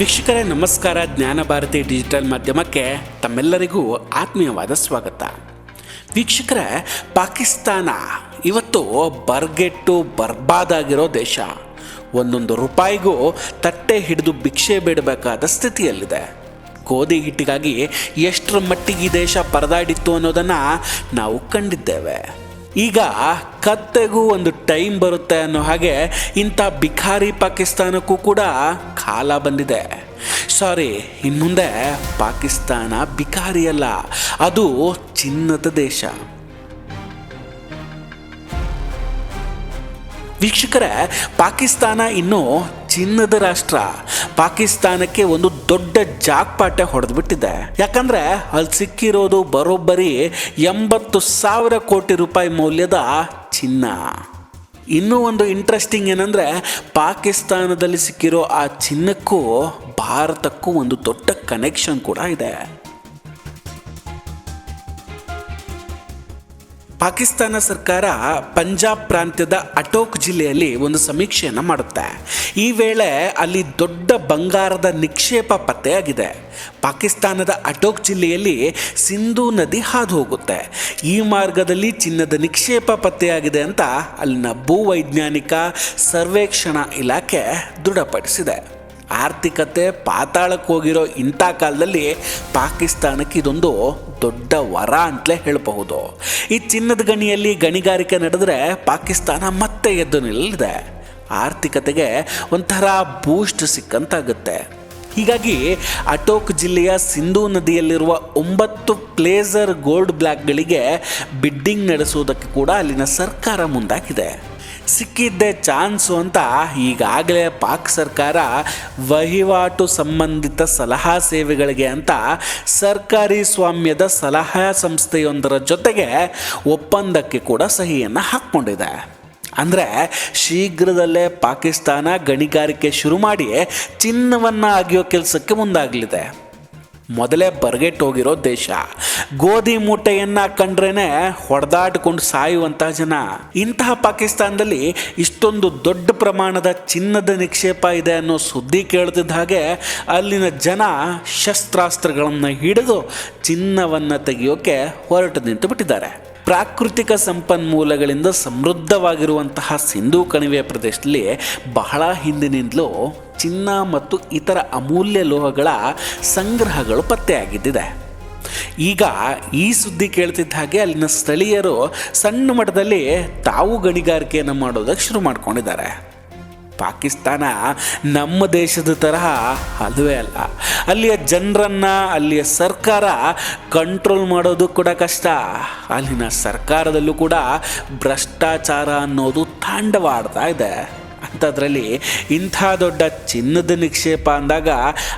ವೀಕ್ಷಕರೇ, ನಮಸ್ಕಾರ. ಜ್ಞಾನ ಭಾರತಿ ಡಿಜಿಟಲ್ ಮಾಧ್ಯಮಕ್ಕೆ ತಮ್ಮೆಲ್ಲರಿಗೂ ಆತ್ಮೀಯವಾದ ಸ್ವಾಗತ. ವೀಕ್ಷಕರೇ, ಪಾಕಿಸ್ತಾನ ಇವತ್ತು ಬರ್ಗೆಟ್ಟು ಬರ್ಬಾದಾಗಿರೋ ದೇಶ. ಒಂದೊಂದು ರೂಪಾಯಿಗೂ ತಟ್ಟೆ ಹಿಡಿದು ಭಿಕ್ಷೆ ಬೇಡಬೇಕಾದ ಸ್ಥಿತಿಯಲ್ಲಿದೆ. ಗೋಧಿ ಹಿಟ್ಟಿಗಾಗಿ ಎಷ್ಟರ ಮಟ್ಟಿಗೆ ಈ ದೇಶ ಪರದಾಡಿತ್ತು ಅನ್ನೋದನ್ನು ನಾವು ಕಂಡಿದ್ದೇವೆ. ಈಗ ಕತ್ತೆಗೂ ಒಂದು ಟೈಮ್ ಬರುತ್ತೆ ಅನ್ನೋ ಹಾಗೆ ಇಂಥ ಬಿಖಾರಿ ಪಾಕಿಸ್ತಾನಕ್ಕೂ ಕೂಡ ಕಾಲ ಬಂದಿದೆ. ಸಾರಿ, ಇನ್ಮುಂದೆ ಪಾಕಿಸ್ತಾನ ಬಿಕಾರಿ ಅಲ್ಲ ಅದು ಚಿನ್ನದ ದೇಶ. ವೀಕ್ಷಕರೇ, ಪಾಕಿಸ್ತಾನ ಇನ್ನೂ ಚಿನ್ನದ ರಾಷ್ಟ್ರ. ಪಾಕಿಸ್ತಾನಕ್ಕೆ ಒಂದು ದೊಡ್ಡ ಜಾಕ್ಪಾಟೆ ಹೊಡೆದ್ಬಿಟ್ಟಿದೆ. ಯಾಕಂದ್ರೆ ಅಲ್ಲಿ ಸಿಕ್ಕಿರೋದು ಬರೋಬ್ಬರಿ ಎಂಬತ್ತು ಸಾವಿರ ಕೋಟಿ ರೂಪಾಯಿ ಮೌಲ್ಯದ ಚಿನ್ನ. ಇನ್ನೂ ಒಂದು ಇಂಟ್ರೆಸ್ಟಿಂಗ್ ಏನಂದ್ರೆ, ಪಾಕಿಸ್ತಾನದಲ್ಲಿ ಸಿಕ್ಕಿರೋ ಆ ಚಿನ್ನಕ್ಕೂ ಭಾರತಕ್ಕೂ ಒಂದು ದೊಡ್ಡ ಕನೆಕ್ಷನ್ ಕೂಡ ಇದೆ. ಪಾಕಿಸ್ತಾನ ಸರ್ಕಾರ ಪಂಜಾಬ್ ಪ್ರಾಂತ್ಯದ ಅಟೋಕ್ ಜಿಲ್ಲೆಯಲ್ಲಿ ಒಂದು ಸಮೀಕ್ಷೆಯನ್ನು ಮಾಡುತ್ತೆ. ಈ ವೇಳೆ ಅಲ್ಲಿ ದೊಡ್ಡ ಬಂಗಾರದ ನಿಕ್ಷೇಪ ಪತ್ತೆಯಾಗಿದೆ. ಪಾಕಿಸ್ತಾನದ ಅಟೋಕ್ ಜಿಲ್ಲೆಯಲ್ಲಿ ಸಿಂಧೂ ನದಿ ಹಾದು ಹೋಗುತ್ತೆ. ಈ ಮಾರ್ಗದಲ್ಲಿ ಚಿನ್ನದ ನಿಕ್ಷೇಪ ಪತ್ತೆಯಾಗಿದೆ ಅಂತ ಅಲ್ಲಿನ ಭೂವೈಜ್ಞಾನಿಕ ಸರ್ವೇಕ್ಷಣಾ ಇಲಾಖೆ ದೃಢಪಡಿಸಿದೆ. ಆರ್ಥಿಕತೆ ಪಾತಾಳಕ್ಕೆ ಹೋಗಿರೋ ಇಂಥ ಕಾಲದಲ್ಲಿ ಪಾಕಿಸ್ತಾನಕ್ಕೆ ಇದೊಂದು ದೊಡ್ಡ ವರ ಅಂತಲೇ ಹೇಳಬಹುದು. ಈ ಚಿನ್ನದ ಗಣಿಯಲ್ಲಿ ಗಣಿಗಾರಿಕೆ ನಡೆದರೆ ಪಾಕಿಸ್ತಾನ ಮತ್ತೆ ಎದ್ದು ನಿಲ್ಲಲಿದೆ ಆರ್ಥಿಕತೆಗೆ ಒಂಥರ ಬೂಸ್ಟ್ ಸಿಕ್ಕಂತಾಗುತ್ತೆ. ಹೀಗಾಗಿ ಅಟೋಕ್ ಜಿಲ್ಲೆಯ ಸಿಂಧೂ ನದಿಯಲ್ಲಿರುವ ಒಂಬತ್ತು ಪ್ಲೇಸರ್ ಗೋಲ್ಡ್ ಬ್ಲ್ಯಾಕ್ಗಳಿಗೆ ಬಿಡ್ಡಿಂಗ್ ನಡೆಸುವುದಕ್ಕೆ ಕೂಡ ಅಲ್ಲಿನ ಸರ್ಕಾರ ಮುಂದಾಗಿದೆ. ಸಿಕ್ಕಿದ್ದೆ ಚಾನ್ಸು ಅಂತ ಈಗಾಗಲೇ ಪಾಕ್ ಸರ್ಕಾರ ವಹಿವಾಟು ಸಂಬಂಧಿತ ಸಲಹಾ ಸೇವೆಗಳಿಗೆ ಅಂತ ಸರ್ಕಾರಿ ಸ್ವಾಮ್ಯದ ಸಲಹಾ ಸಂಸ್ಥೆಯೊಂದರ ಜೊತೆಗೆ ಒಪ್ಪಂದಕ್ಕೆ ಕೂಡ ಸಹಿಯನ್ನು ಹಾಕ್ಕೊಂಡಿದೆ. ಅಂದರೆ ಶೀಘ್ರದಲ್ಲೇ ಪಾಕಿಸ್ತಾನ ಗಣಿಗಾರಿಕೆ ಶುರು ಮಾಡಿ ಚಿನ್ನವನ್ನು ಆಗಿಯೋ ಕೆಲಸಕ್ಕೆ ಮುಂದಾಗಲಿದೆ. ಮೊದಲೇ ಬರ್ಗೆಟ್ ಹೋಗಿರೋ ದೇಶ. ಗೋಧಿ ಮೂಟೆಯನ್ನ ಕಂಡ್ರೇನೆ ಹೊಡೆದಾಡ್ಕೊಂಡು ಸಾಯುವಂತಹ ಜನ. ಇಂತಹ ಪಾಕಿಸ್ತಾನದಲ್ಲಿ ಇಷ್ಟೊಂದು ದೊಡ್ಡ ಪ್ರಮಾಣದ ಚಿನ್ನದ ನಿಕ್ಷೇಪ ಇದೆ ಅನ್ನೋ ಸುದ್ದಿ ಕೇಳ್ತಿದ್ದ ಹಾಗೆ ಅಲ್ಲಿನ ಜನ ಶಸ್ತ್ರಾಸ್ತ್ರಗಳನ್ನು ಹಿಡಿದು ಚಿನ್ನವನ್ನು ತೆಗೆಯೋಕೆ ಹೊರಟು ನಿಂತು ಬಿಟ್ಟಿದ್ದಾರೆ. ಪ್ರಾಕೃತಿಕ ಸಂಪನ್ಮೂಲಗಳಿಂದ ಸಮೃದ್ಧವಾಗಿರುವಂತಹ ಸಿಂಧೂ ಕಣಿವೆ ಪ್ರದೇಶದಲ್ಲಿ ಬಹಳ ಹಿಂದಿನಿಂದಲೂ ಚಿನ್ನ ಮತ್ತು ಇತರ ಅಮೂಲ್ಯ ಲೋಹಗಳ ಸಂಗ್ರಹಗಳು ಪತ್ತೆಯಾಗಿದ್ದಿದೆ. ಈಗ ಈ ಸುದ್ದಿ ಕೇಳ್ತಿದ್ದ ಹಾಗೆ ಅಲ್ಲಿನ ಸ್ಥಳೀಯರು ಸಣ್ಣ ಮಟ್ಟದಲ್ಲಿ ತಾವು ಗಣಿಗಾರಿಕೆಯನ್ನು ಮಾಡೋದಕ್ಕೆ ಶುರು ಮಾಡ್ಕೊಂಡಿದ್ದಾರೆ. ಪಾಕಿಸ್ತಾನ ನಮ್ಮ ದೇಶದ ತರಹ ಅದುವೇ ಅಲ್ಲ. ಅಲ್ಲಿಯ ಜನರನ್ನು, ಅಲ್ಲಿಯ ಸರ್ಕಾರ ಕಂಟ್ರೋಲ್ ಮಾಡೋದು ಕೂಡ ಕಷ್ಟ. ಅಲ್ಲಿನ ಸರ್ಕಾರದಲ್ಲೂ ಕೂಡ ಭ್ರಷ್ಟಾಚಾರ ಅನ್ನೋದು ತಾಂಡವಾಡ್ತಾ ಇದೆ. ಅಂಥದ್ರಲ್ಲಿ ಇಂಥ ದೊಡ್ಡ ಚಿನ್ನದ ನಿಕ್ಷೇಪ ಅಂದಾಗ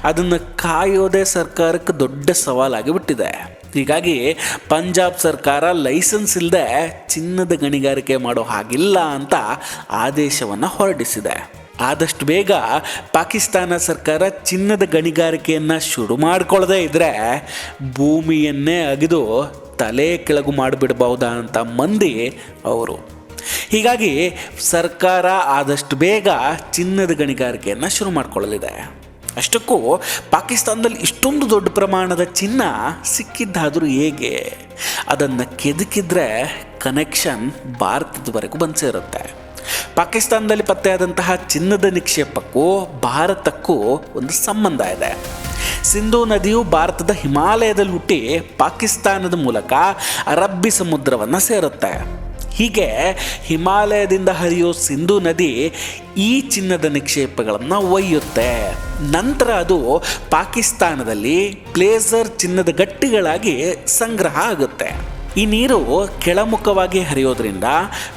ಅದನ್ನು ಕಾಯೋದೇ ಸರ್ಕಾರಕ್ಕೆ ದೊಡ್ಡ ಸವಾಲಾಗಿ ಬಿಟ್ಟಿದೆ. ಹೀಗಾಗಿ ಪಂಜಾಬ್ ಸರ್ಕಾರ ಲೈಸೆನ್ಸ್ ಇಲ್ಲದೆ ಚಿನ್ನದ ಗಣಿಗಾರಿಕೆ ಮಾಡೋ ಹಾಗಿಲ್ಲ ಅಂತ ಆದೇಶವನ್ನು ಹೊರಡಿಸಿದೆ. ಆದಷ್ಟು ಬೇಗ ಪಾಕಿಸ್ತಾನ ಸರ್ಕಾರ ಚಿನ್ನದ ಗಣಿಗಾರಿಕೆಯನ್ನು ಶುರು ಮಾಡಿಕೊಳ್ಳದೆ ಇದ್ದರೆ ಭೂಮಿಯನ್ನೇ ಅಗಿದು ತಲೆ ಕೆಳಗು ಮಾಡಿಬಿಡಬಹುದಾ ಅಂತ ಮಂದಿ ಅವರು ಹೀಗಾಗಿ ಸರ್ಕಾರ ಆದಷ್ಟು ಬೇಗ ಚಿನ್ನದ ಗಣಿಗಾರಿಕೆಯನ್ನು ಶುರು ಮಾಡಿಕೊಳ್ಳಲಿದೆ. ಅಷ್ಟಕ್ಕೂ ಪಾಕಿಸ್ತಾನದಲ್ಲಿ ಇಷ್ಟೊಂದು ದೊಡ್ಡ ಪ್ರಮಾಣದ ಚಿನ್ನ ಸಿಕ್ಕಿದ್ದಾದರೂ ಹೇಗೆ? ಅದನ್ನು ಕೆದಕಿದ್ರೆ ಕನೆಕ್ಷನ್ ಭಾರತದವರೆಗೂ ಬಂದು ಸೇರುತ್ತೆ. ಪಾಕಿಸ್ತಾನದಲ್ಲಿ ಪತ್ತೆಯಾದಂತಹ ಚಿನ್ನದ ನಿಕ್ಷೇಪಕ್ಕೂ ಭಾರತಕ್ಕೂ ಒಂದು ಸಂಬಂಧ ಇದೆ. ಸಿಂಧೂ ನದಿಯು ಭಾರತದ ಹಿಮಾಲಯದಲ್ಲಿ ಹುಟ್ಟಿ ಪಾಕಿಸ್ತಾನದ ಮೂಲಕ ಅರಬ್ಬಿ ಸಮುದ್ರವನ್ನು ಸೇರುತ್ತೆ. ಹೀಗೆ ಹಿಮಾಲಯದಿಂದ ಹರಿಯೋ ಸಿಂಧು ನದಿ ಈ ಚಿನ್ನದ ನಿಕ್ಷೇಪಗಳನ್ನು ಒಯ್ಯುತ್ತೆ. ನಂತರ ಅದು ಪಾಕಿಸ್ತಾನದಲ್ಲಿ ಪ್ಲೇಸರ್ ಚಿನ್ನದ ಗಟ್ಟಿಗಳಾಗಿ ಸಂಗ್ರಹ ಆಗುತ್ತೆ. ಈ ನೀರು ಕೆಳಮುಖವಾಗಿ ಹರಿಯೋದ್ರಿಂದ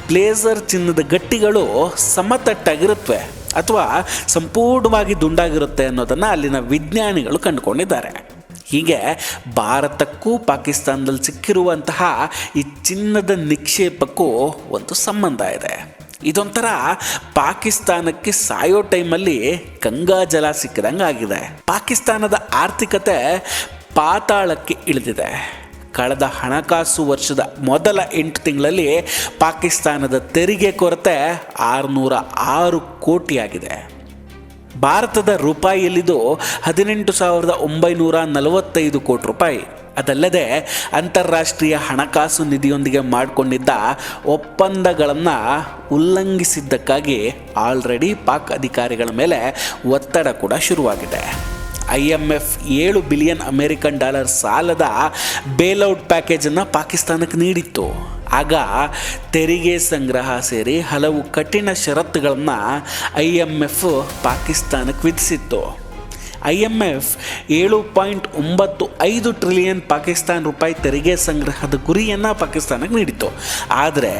ಪ್ಲೇಸರ್ ಚಿನ್ನದ ಗಟ್ಟಿಗಳು ಸಮತಟ್ಟಾಗಿರುತ್ತವೆ ಅಥವಾ ಸಂಪೂರ್ಣವಾಗಿ ದುಂಡಾಗಿರುತ್ತೆ ಅನ್ನೋದನ್ನು ಅಲ್ಲಿನ ವಿಜ್ಞಾನಿಗಳು ಕಂಡುಕೊಂಡಿದ್ದಾರೆ. ಹೀಗೆ ಭಾರತಕ್ಕೂ ಪಾಕಿಸ್ತಾನದಲ್ಲಿ ಸಿಕ್ಕಿರುವಂತಹ ಈ ಚಿನ್ನದ ನಿಕ್ಷೇಪಕ್ಕೂ ಒಂದು ಸಂಬಂಧ ಇದೆ. ಇದೊಂಥರ ಪಾಕಿಸ್ತಾನಕ್ಕೆ ಸಾಯೋ ಟೈಮಲ್ಲಿ ಗಂಗಾ ಜಲ ಸಿಕ್ಕಿದಂಗೆ ಆಗಿದೆ. ಪಾಕಿಸ್ತಾನದ ಆರ್ಥಿಕತೆ ಪಾತಾಳಕ್ಕೆ ಇಳಿದಿದೆ. ಕಳೆದ ಹಣಕಾಸು ವರ್ಷದ ಮೊದಲ ಎಂಟು ತಿಂಗಳಲ್ಲಿ ಪಾಕಿಸ್ತಾನದ ತೆರಿಗೆ ಕೊರತೆ ಆರುನೂರ ಆರು ಕೋಟಿಯಾಗಿದೆ. ಭಾರತದ ರೂಪಾಯಿಯಲ್ಲಿದು ಹದಿನೆಂಟು ಸಾವಿರದ ಒಂಬೈನೂರ ನಲವತ್ತೈದು ಕೋಟಿ ರೂಪಾಯಿ. ಅದಲ್ಲದೆ ಅಂತಾರಾಷ್ಟ್ರೀಯ ಹಣಕಾಸು ನಿಧಿಯೊಂದಿಗೆ ಮಾಡಿಕೊಂಡಿದ್ದ ಒಪ್ಪಂದಗಳನ್ನು ಉಲ್ಲಂಘಿಸಿದ್ದಕ್ಕಾಗಿ ಆಲ್ರೆಡಿ ಪಾಕ್ ಅಧಿಕಾರಿಗಳ ಮೇಲೆ ಒತ್ತಡ ಕೂಡ ಶುರುವಾಗಿದೆ. ಐ ಎಂ ಎಫ್ ಏಳು ಬಿಲಿಯನ್ ಅಮೆರಿಕನ್ ಡಾಲರ್ ಸಾಲದ ಬೇಲ್ಔಟ್ ಪ್ಯಾಕೇಜನ್ನು ಪಾಕಿಸ್ತಾನಕ್ಕೆ ನೀಡಿತ್ತು. ಆಗ ತೆರಿಗೆ ಸಂಗ್ರಹ ಸೇರಿ ಹಲವು ಕಠಿಣ ಷರತ್ತುಗಳನ್ನು ಐ ಎಂ ಎಫ್ ಪಾಕಿಸ್ತಾನಕ್ಕೆ ವಿಧಿಸಿತ್ತು. ಐ ಎಂ ಎಫ್ ಏಳು ಪಾಯಿಂಟ್ ಒಂಬತ್ತು ಐದು ಟ್ರಿಲಿಯನ್ ಪಾಕಿಸ್ತಾನ ರೂಪಾಯಿ ತೆರಿಗೆ ಸಂಗ್ರಹದ ಗುರಿಯನ್ನು ಪಾಕಿಸ್ತಾನಕ್ಕೆ ನೀಡಿತ್ತು. ಆದರೆ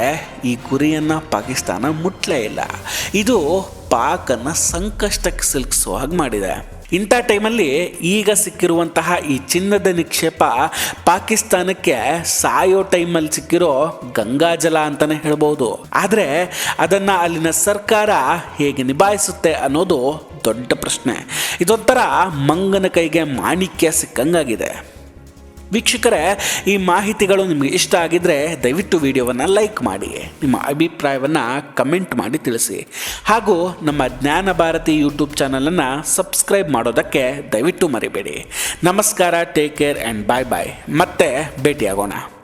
ಈ ಗುರಿಯನ್ನು ಪಾಕಿಸ್ತಾನ ಮುಟ್ಲೇ ಇಲ್ಲ. ಇದು ಪಾಕನ್ನು ಸಂಕಷ್ಟಕ್ಕೆ ಸಿಲುಕಿಸುವ ಹಾಗೆ ಮಾಡಿದೆ. ಇಂಥ ಟೈಮಲ್ಲಿ ಈಗ ಸಿಕ್ಕಿರುವಂತಹ ಈ ಚಿನ್ನದ ನಿಕ್ಷೇಪ ಪಾಕಿಸ್ತಾನಕ್ಕೆ ಸಾಯೋ ಟೈಮಲ್ಲಿ ಸಿಕ್ಕಿರೋ ಗಂಗಾಜಲ ಅಂತಲೇ ಹೇಳ್ಬೋದು. ಆದರೆ ಅದನ್ನು ಅಲ್ಲಿನ ಸರ್ಕಾರ ಹೇಗೆ ನಿಭಾಯಿಸುತ್ತೆ ಅನ್ನೋದು ದೊಡ್ಡ ಪ್ರಶ್ನೆ. ಇದೊಂಥರ ಮಂಗನ ಕೈಗೆ ಮಾಣಿಕ್ಯ ಸಿಕ್ಕಂಗಾಗಿದೆ. ವೀಕ್ಷಕರೇ, ಈ ಮಾಹಿತಿಗಳು ನಿಮಗೆ ಇಷ್ಟ ಆಗಿದ್ದರೆ ದಯವಿಟ್ಟು ವಿಡಿಯೋವನ್ನು ಲೈಕ್ ಮಾಡಿ, ನಿಮ್ಮ ಅಭಿಪ್ರಾಯವನ್ನು ಕಮೆಂಟ್ ಮಾಡಿ ತಿಳಿಸಿ. ಹಾಗೂ ನಮ್ಮ ಜ್ಞಾನ ಭಾರತಿ ಯೂಟ್ಯೂಬ್ ಚಾನಲನ್ನು ಸಬ್ಸ್ಕ್ರೈಬ್ ಮಾಡೋದಕ್ಕೆ ದಯವಿಟ್ಟು ಮರಿಬೇಡಿ. ನಮಸ್ಕಾರ, take care and bye bye. ಮತ್ತೆ ಭೇಟಿಯಾಗೋಣ.